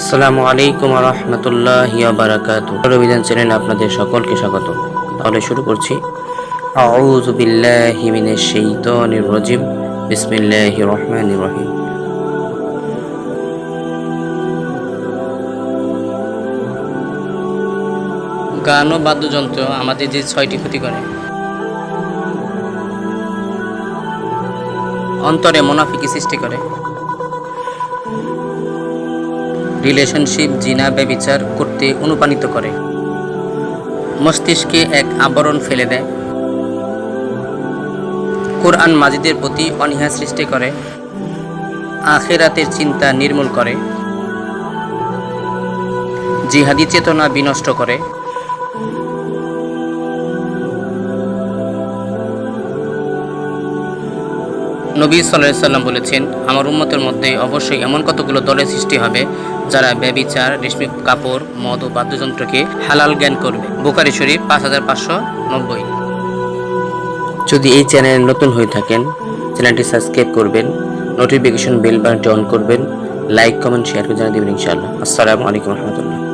আসসালামু আলাইকুম রহমতুল্লাহ বারাকাত অভিযান চ্যানেল আপনাদের সকলকে স্বাগত। তাহলে শুরু করছি। আউযু বিল্লাহি মিনাশ শাইতানির রাজিম। বিসমিল্লাহির রহমানির রহিম। গান ও বাদ্যযন্ত্র আমাদের যে ছয়টি ক্ষতি করে। অন্তরে মোনাফিকি সৃষ্টি করে। রিলেশনশিপ জিনা ব্যবিচার করতে অনুপ্রাণিত করে। মস্তিষ্কে এক আবরণ ফেলে দেয়। কোরআন মাজিদের প্রতি অনীহা সৃষ্টি করে। আখেরাতের চিন্তা নির্মূল করে। জিহাদি চেতনা বিনষ্ট করে। নবী সাল্লাহ সাল্লাম বলেছেন, আমার উম্মতের মধ্যে অবশ্যই এমন কতগুলো দলের সৃষ্টি হবে যারা ব্যবিচার রেশমি কাপড়, মদ ও বাদ্যযন্ত্রকে হালাল জ্ঞান করবে। বুকারি শরীফ পাঁচ হাজার পাঁচশো নব্বই। যদি এই চ্যানেলে নতুন হয়ে থাকেন, চ্যানেলটি সাবস্ক্রাইব করবেন, নোটিফিকেশন বেল বাটনটি অন করবেন, লাইক, কমেন্ট, শেয়ার করে জানিয়ে দেবেন ইনশাআল্লাহ। আসসালামু আলাইকুম রহমতুল্লাহ।